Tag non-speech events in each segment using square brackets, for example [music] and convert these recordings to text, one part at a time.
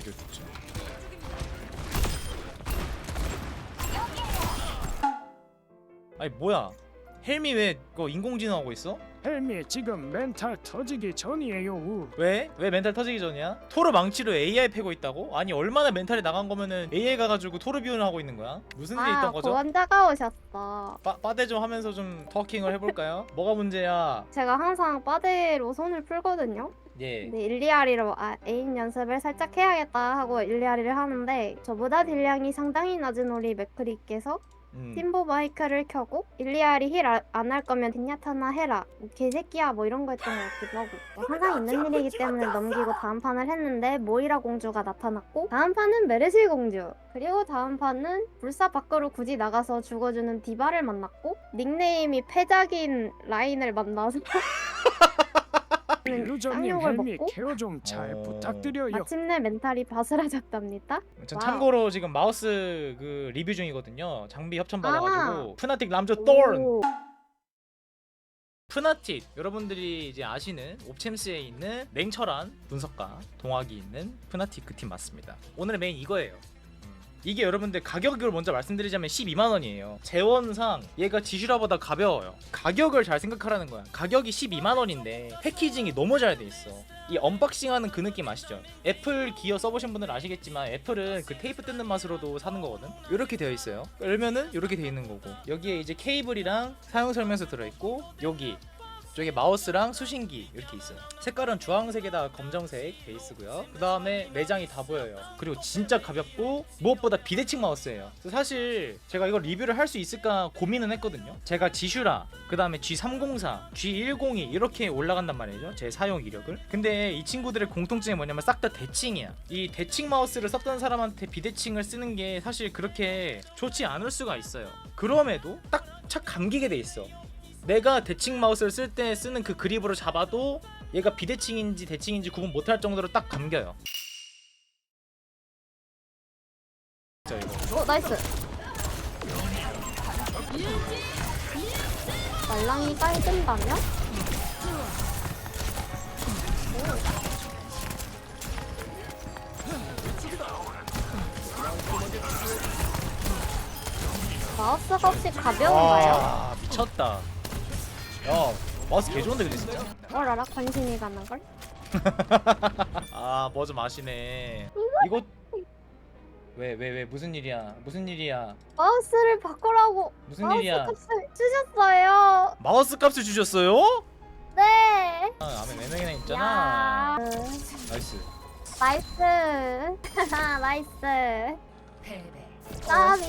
사격이죠. 아니 뭐야? 헬미 왜 그거 인공지능 하고 있어? 헬미 지금 멘탈 터지기 전이에요. 우. 왜? 왜 멘탈 터지기 전이야? 토르 망치로 AI 패고 있다고? 아니 얼마나 멘탈이 나간 거면은 AI 가가지고 토르 비운을 하고 있는 거야? 무슨 일이 아, 있던 거죠? 보원자가 오셨어. 빠, 빠대 좀 하면서 좀 터킹을 해볼까요? 뭐가 문제야? 제가 항상 빠데로 손을 풀거든요. 예. 근데 일리아리로 아, 에임 연습을 살짝 해야겠다 하고 일리아리를 하는데 저보다 딜량이 상당히 낮은 우리 맥크리께서 음. 팀보 마이크를 켜고 일리아리 힐 안 할 거면 딘야타나 해라 개새끼야 뭐 이런 거 했던 것 같기도 하고 항상 있는 일이기 때문에 넘기고 다음 판을 했는데 모이라 공주가 나타났고 다음 판은 메르시 공주 그리고 다음 판은 불사 밖으로 굳이 나가서 죽어주는 디바를 만났고 닉네임이 패작인 라인을 만나서 유 [laughs] 저님 쌍욕을 헬미 먹고 케어 좀 잘 어. 부탁드려요. 마침내 멘탈이 바스라졌답니다 전 와우. 참고로 지금 마우스 그 리뷰 중이거든요. 장비 협찬 받아가지고 아. 푸나틱 람조 똘 오. 푸나틱 여러분들이 이제 아시는 옵챔스에 있는 냉철한 분석가 동학이 있는 푸나틱 그 팀 맞습니다. 오늘의 메인 이거예요. 음. 이게 여러분들 가격을 먼저 말씀드리자면 12만 원이에요. 재원상 얘가 지슈라보다 가벼워요. 가격을 잘 생각하라는 거야. 가격이 12만 원인데 패키징이 너무 잘 돼 있어. 이 언박싱하는 그 느낌 아시죠? 애플 기어 써보신 분들은 아시겠지만 애플은 그 테이프 뜯는 맛으로도 사는 거거든. 이렇게 되어 있어요. 열면은 이렇게 되어 있는 거고 여기에 이제 케이블이랑 사용 설명서 들어 있고 여기 저기 마우스랑 수신기 이렇게 있어요. 색깔은 주황색에다 검정색 베이스고요. 그 다음에 매장이 다 보여요. 그리고 진짜 가볍고 무엇보다 비대칭 마우스예요. 사실 제가 이거 리뷰를 할 수 있을까 고민은 했거든요. 제가 지슈라, 그 다음에 G304, G102 이렇게 올라간단 말이죠. 제 사용 이력을. 근데 이 친구들의 공통점이 뭐냐면 싹 다 대칭이야. 이 대칭 마우스를 썼던 사람한테 비대칭을 쓰는 게 사실 그렇게 좋지 않을 수가 있어요. 그럼에도 딱 착 감기게 돼 있어. 내가 대칭 마우스를 쓸 때 쓰는 그 그립으로 잡아도 얘가 비대칭인지 대칭인지 구분 못할 정도로 딱 감겨요. 자 이거 어 나이스 말랑이 빨든다면? 마우스가 혹시 가벼운가요? 아 미쳤다. 야 마우스 개 좋은데 근데 진짜. 뭘 알아? 관심이 가는 걸? [laughs] 아뭐 좀 아시네. 이거 왜 왜 왜 무슨 일이야? 무슨 일이야? 마우스를 바꾸라고 무슨 마우스 일이야? 값을 주셨어요. 마우스 값을 주셨어요? 네. 아 아메 매명이나 있잖아. 야. 나이스. 나이스. [laughs] 나이스. 까비.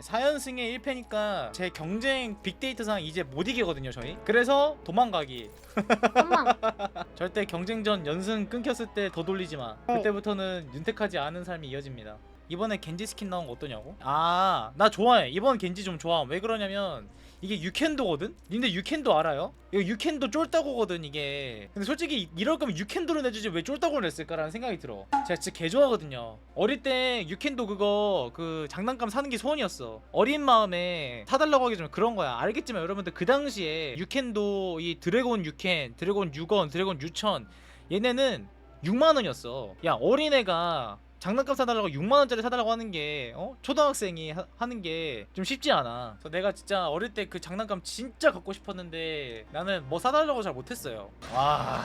4연승에 1패니까 제 경쟁 빅데이터상 이제 못 이기거든요 저희 그래서 도망가기 잠깐만. [laughs] 절대 경쟁전 연승 끊겼을 때 더 돌리지 마 네. 그때부터는 윤택하지 않은 삶이 이어집니다 이번에 겐지 스킨 나온 거 어떠냐고? 아 나 좋아해 이번 겐지 좀 좋아 왜 그러냐면 이게 유캔도거든? 근데 유캔도 알아요? 이거 유캔도 쫄따고거든 이게. 근데 솔직히 이럴 거면 유캔도를 내주지 왜 쫄따고를 냈을까라는 생각이 들어. 제가 진짜 개 좋아하거든요. 어릴 때 유캔도 그거 그 장난감 사는 게 소원이었어. 어린 마음에 사달라고 하기 전에 그런 거야. 알겠지만 여러분들 그 당시에 유캔도 이 드래곤 유캔 드래곤 유건 드래곤 유천 얘네는 6만원이었어. 야 어린애가 장난감 사달라고 6만 원짜리 사달라고 하는 게 어? 초등학생이 하, 하는 게 좀 쉽지 않아. 그래서 내가 진짜 어릴 때 그 장난감 진짜 갖고 싶었는데 나는 뭐 사달라고 잘 못했어요. 와.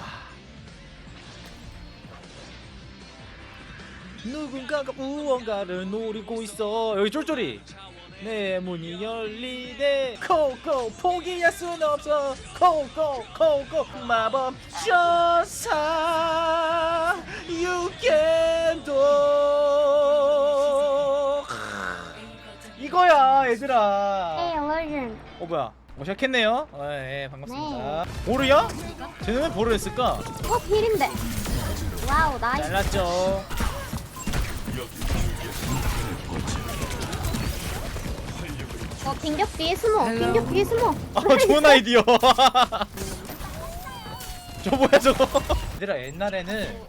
누군가가 무언가를 노리고 있어. 여기 쫄쫄이. 내 문이 열리네. 코코 포기할 순 없어. 코코 코코 마법 전사 유캔도 이거야 얘들아 Hey, Illusion. 어 뭐야 어 시작했네요 어, 예, 예 반갑습니다 보르야? 쟤는 왜 보르 했을까? 어, 필인데. 와우, 나이스. 잘났죠 어, 빈격 뒤에 숨어. 빈격 뒤에 숨어. 아 좋은 아이디어 [laughs] 저 뭐야 저거 얘들아 옛날에는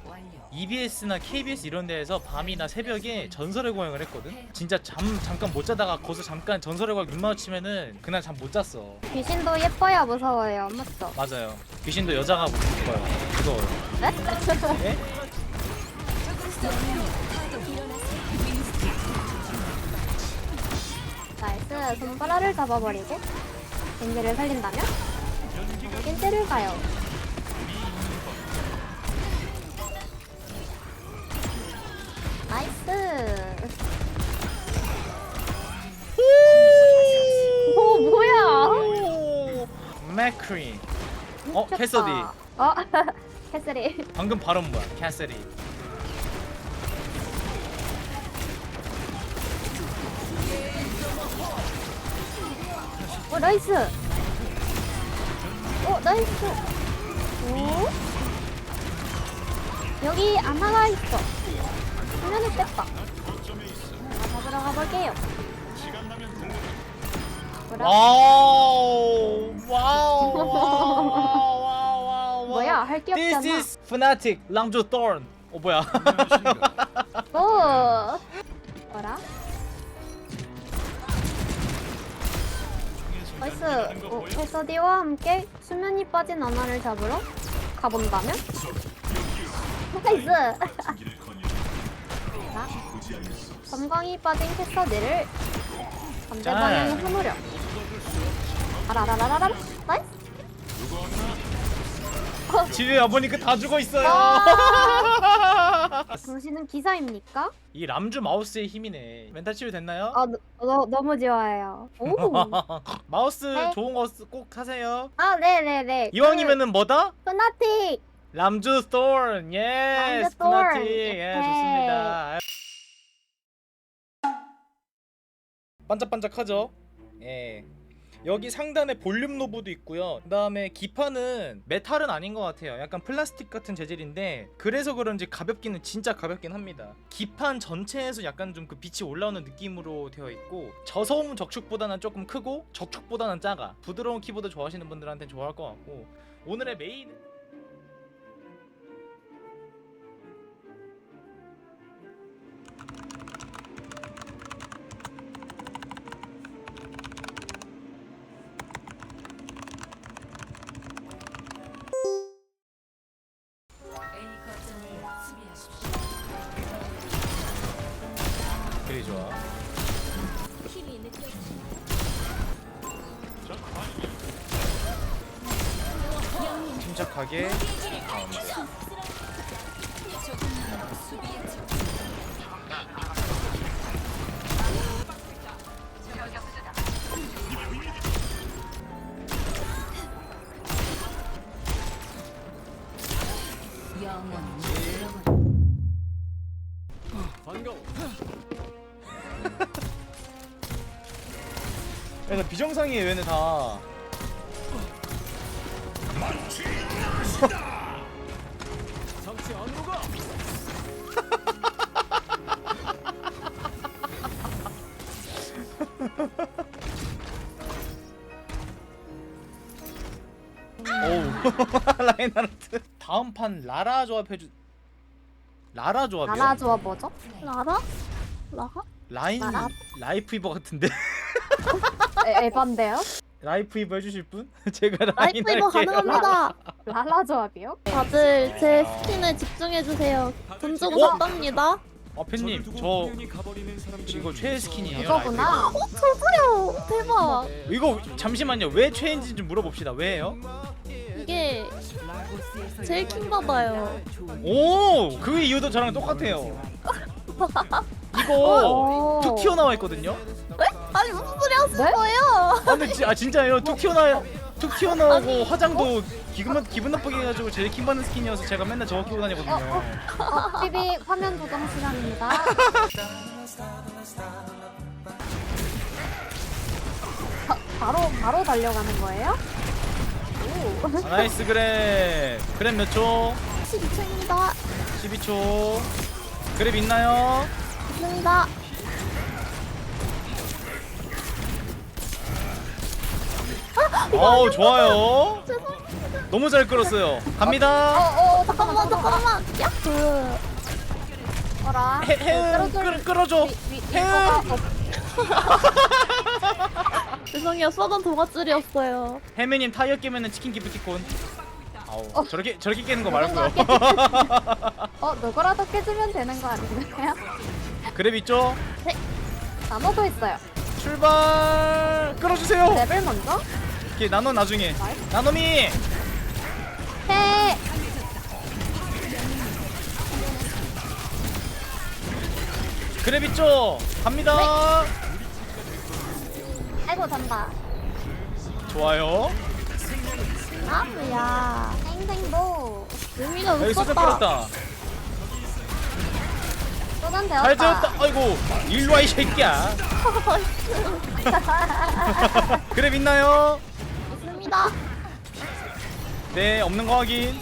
EBS나 KBS 이런 데에서 밤이나 새벽에 전설의 고행을 했거든 진짜 잠 잠깐 못 자다가 거기서 잠깐 전설의 고행 눈 마주치면은 그날 잠 못 잤어 귀신도 예뻐야 무서워요. 맞죠? 맞아요 귀신도 여자가 무서워요 무서워요 네? 예? 나이스 손가락을 잡아버리고 겐지를 살린다면 겐지를 가요 맥크린 어 미쳤다. 캐서디 어? [laughs] 캐서디 방금 발음 뭐야? 캐서디 오 나이스. 오 나이스. 오. 여기 아나가 있어. 화면을 뺐다. 잡으러 가볼게요. 뭐라? 와우. [laughs] 와우 와우 와우 와우 뭐야? 할게 This 없잖아. is Fnatic 랑조 Thorn. 어 뭐야? [laughs] 오. 뭐라? 나이스 오, 캐서디와 함께 수면이 빠진 아나를 잡으러 가본다면? 나이스. [laughs] 자, 검광이 빠진 캐서디를 반대 짠. 흐무려 아라라라라라 나이스 집에 와보니까 다 죽어 있어요 아. [laughs] 당신은 기사입니까? 이 람주 마우스의 힘이네 멘탈 치유 됐나요? 아 너, 너, 너무 좋아요 오. [laughs] 마우스 네. 좋은 거 꼭 사세요 아 네네네 이왕이면은 뭐다? 그, 프나틱 람주 스톤 예스 람주 스톤. 스나틱 예 네. 좋습니다 반짝반짝하죠 예 여기 상단에 볼륨 노브도 있고요. 그 다음에 기판은 메탈은 아닌 것 같아요. 약간 플라스틱 같은 재질인데 그래서 그런지 가볍기는 진짜 가볍긴 합니다. 기판 전체에서 약간 좀 그 빛이 올라오는 느낌으로 되어 있고 저소음 적축보다는 조금 크고 적축보다는 작아. 부드러운 키보드 좋아하시는 분들한테는 좋아할 것 같고 오늘의 메인 침착하게 가운데. [laughs] 비정상이에요 얘네 다. 오우 [laughs] 라인하르트 다음 판 라라 조합해주 라라 조합이요? 나라 조합 뭐죠? 라라? 라라? 라인 라라? 라이프 이버 같은데 [laughs] 에, 에반데요? 라이프 이버 해주실 분? [laughs] 제가 라인 라이프 이버 할게요. 가능합니다. [laughs] 라라 조합이요? 다들 제 스킨에 집중해주세요. 돈 주고 어? 샀답니다. 아 팬님 저 이거 최애 스킨이에요 이거구나. 어, 저도요. 대박. 이거 잠시만요 왜 최애인지 좀 물어봅시다 왜요? 이게 제일 킹 받아요. 오 그 이유도 저랑 똑같아요 [laughs] 이거 오. 툭 튀어나와 있거든요 아니 무슨 소리 하시는 네? 거예요? 아 근데 지, 아 진짜예요 툭 튀어나 툭 튀어나오고 화장도 기분 기분 나쁘게 해가지고 제일 킹 받는 스킨이어서 제가 맨날 저거 끼고 다니거든요 어, TV 화면 조정 시간입니다. [laughs] 바, 바로 바로 달려가는 거예요? 오. 아, 나이스 그랩 그랩 몇 초? 12층입니다. 12초 그랩 있나요? 있습니다. 어우 좋아요 너무 잘 끌었어요 갑니다 어, 어, 잠깐만 잠깐만. 야. 그 어라. 해, 해, 끌, 끌어줘 위, 위, 해. 이거가 없, [laughs] 죄송해요. 써던 동아줄이었어요. 해매님 타이어 끼면은 치킨 기프티콘 아우 저렇게 저렇게 깨는 거 말고요. [laughs] 어 누구라도 깨주면 되는 거 아닌가요? 그랩 있죠? 나눠도 있어요. 출발. 끌어주세요. 레벨 먼저. 이렇게 나눠 나중에. 나노미. 해. 그랩 있죠? 갑니다. 아이고 잔다. 좋아요. 아 뭐야. 땡땡보. 여기. 또는 되었다. 잘 지었다. 아이고 일로 와 이 새끼야. [laughs] 그랩 있나요? 있습니다. 네 없는 거 확인.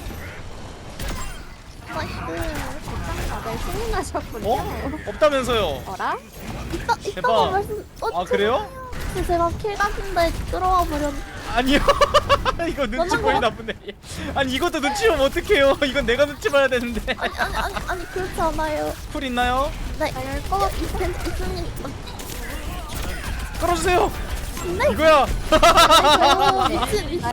나이스. 다들 신이 나셨군요. 어? 없다면서요? 어라? 있다, 대박. 있다고 말씀. 어, 아 그래요? 근데 제가 킬각인데 끌어와 버렸. 아니요. [laughs] 이거 눈치 보이나 보네. 아니 이것도 눈치 보면 어떡해요? 이건 내가 눈치 봐야 되는데. 아니 아니 아니 아니 그렇지 않아요. 쿨 있나요? 네. 열거 있- 있습니다. 끌어주세요. 네. 이거야.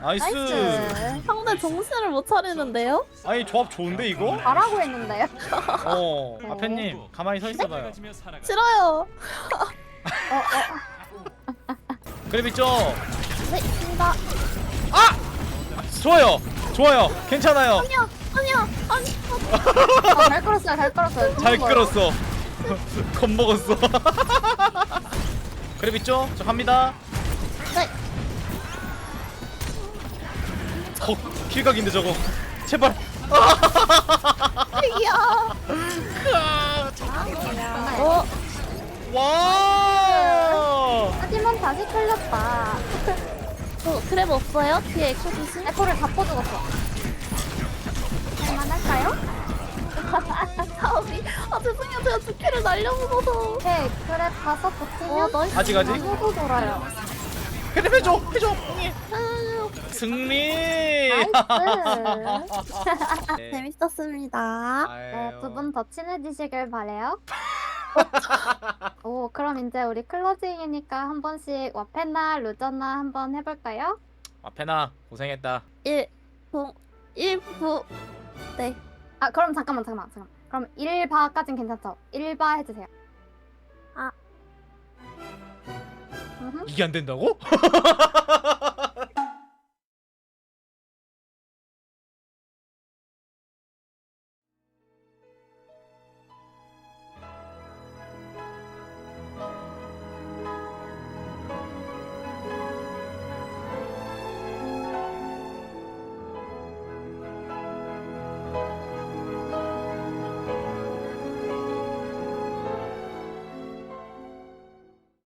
나이스. 상대 정신을 못 차리는데요? 아니 조합 좋은데 이거? 잘하고 있는데요. 어. 아펜님 가만히 서 있어봐요. 싫어요. 그랩 있죠? 네, 있습니다. 아! 좋아요. 좋아요. 괜찮아요. 아니야, 아니야, 아니. 어, 잘 끌었어요. 잘 끌었어요. 잘. 끌었어. [laughs] 겁먹었어. [laughs] 그랩 있죠? 저 갑니다. 네. 어, 킬각인데 저거. 제발. 이야. 하나요. 어, 와! 하지만 다시 틀렸다. 저 그랩 없어요? 뒤에 에코 조심. 에코를 다 퍼주었어. 할만할까요? 사업이. [laughs] 아 죄송해요, 제가 두 킬을 날려먹어서. 네, 그래 다섯 어, 붙으면 나이스. 아직 아직. 나눠도 돌아요. 그랩 해줘. 해줘. 아유, 승리. 나이스. 네. 재밌었습니다. 네, 두분 더 친해지시길 바래요. [laughs] 오, 그럼 이제 우리 클로징이니까 한 번씩 와페나 루저나 한 번 해볼까요? 아 페나 고생했다. 1, 0, 1, 9. 네. 아, 그럼 잠깐만, 잠깐만, 잠깐만. 그럼 1바까진 괜찮죠? 1바 해주세요. 이게 안 된다고? [laughs]